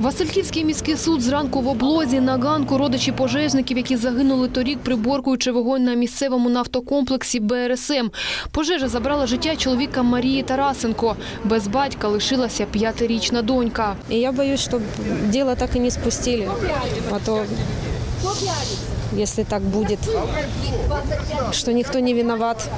Васильківський міський суд зранку в облозі на ганку родичі пожежників, які загинули торік, приборкуючи вогонь на місцевому нафтокомплексі БРСМ. Пожежа забрала життя чоловіка Марії Тарасенко. Без батька лишилася п'ятирічна донька. Я боюсь, що діло так і не спустили. А то, если так будет, что никто не виноват,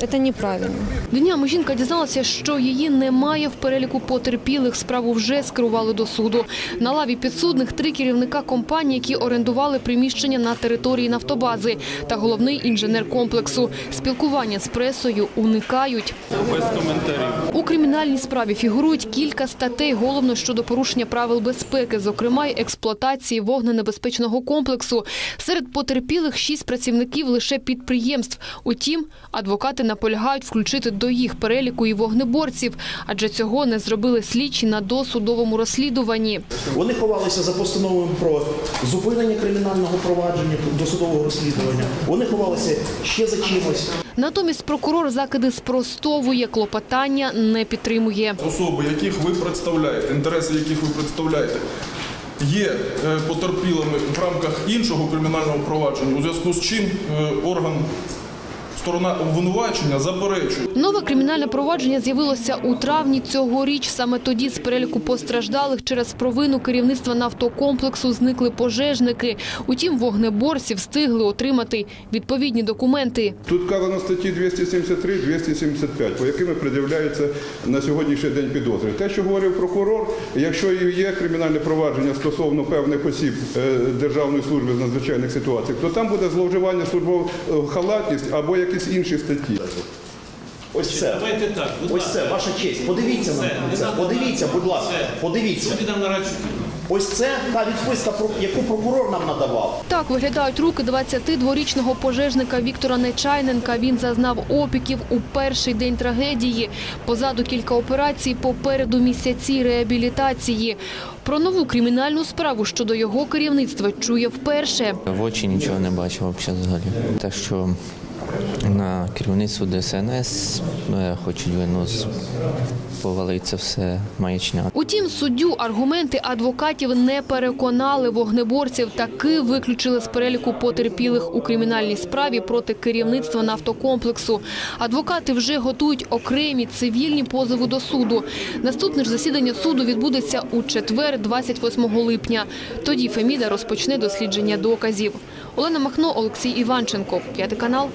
это неправильно. Днями жінка дізналася, що її немає в переліку потерпілих. Справу вже скерували до суду. На лаві підсудних три керівника компанії, які орендували приміщення на території нафтобази, та головний інженер комплексу. Спілкування з пресою уникають. Без коментарів. У кримінальній справі фігурують кілька статей, головно щодо порушення правил безпеки, зокрема й експлуатації вогненебезпечного комплексу. Серед потерпілих шість працівників лише підприємств. Утім, адвокати наполягають включити до їх переліку і вогнеборців, адже цього не зробили слідчі на досудовому розслідуванні. Вони ховалися за постановою про зупинення кримінального провадження досудового розслідування. Вони ховалися ще за чимось. Натомість прокурор закиди спростовує, клопотання не підтримує. особи, яких ви представляєте, інтереси яких ви представляєте, є е, потерпілими в рамках іншого кримінального провадження, у зв'язку з чим е, орган сторона обвинувачення заперечує. Нове кримінальне провадження з'явилося у травні цього річ. Саме тоді з переліку постраждалих через провину керівництва нафтокомплексу зникли пожежники. Утім, вогнеборці встигли отримати відповідні документи. Тут вказано статті 273-275, по якими пред'являються на сьогоднішній день підозри. Те, що говорив прокурор, якщо є кримінальне провадження стосовно певних осіб е, Державної служби з надзвичайних ситуацій, то там буде зловживання службовою е, халатність або якісь інші статті. Ось це. Давайте так, будь Ось це, ваша честь. Подивіться на не це. Подивіться, будь ласка. Подивіться. Суд іде на. Ось це та відписка, про- яку прокурор нам надавав. Так виглядають руки 22-річного пожежника Віктора Нечайненка. Він зазнав опіків у перший день трагедії. Позаду кілька операцій, попереду місяці реабілітації. Про нову кримінальну справу щодо його керівництва чує вперше. В очі нічого не бачив взагалі. Те, що на керівництво ДСНС е, хочуть вину з- повалити все маячня. Утім, суддю аргументи адвокатів не переконали вогнеборців. Таки виключили з переліку потерпілих у кримінальній справі проти керівництва нафтокомплексу. Адвокати вже готують окремі цивільні позови до суду. Наступне ж засідання суду відбудеться у четвер, 28 липня. Тоді Феміда розпочне дослідження доказів. Олена Махно, Олексій Іванченко, п'ятий канал.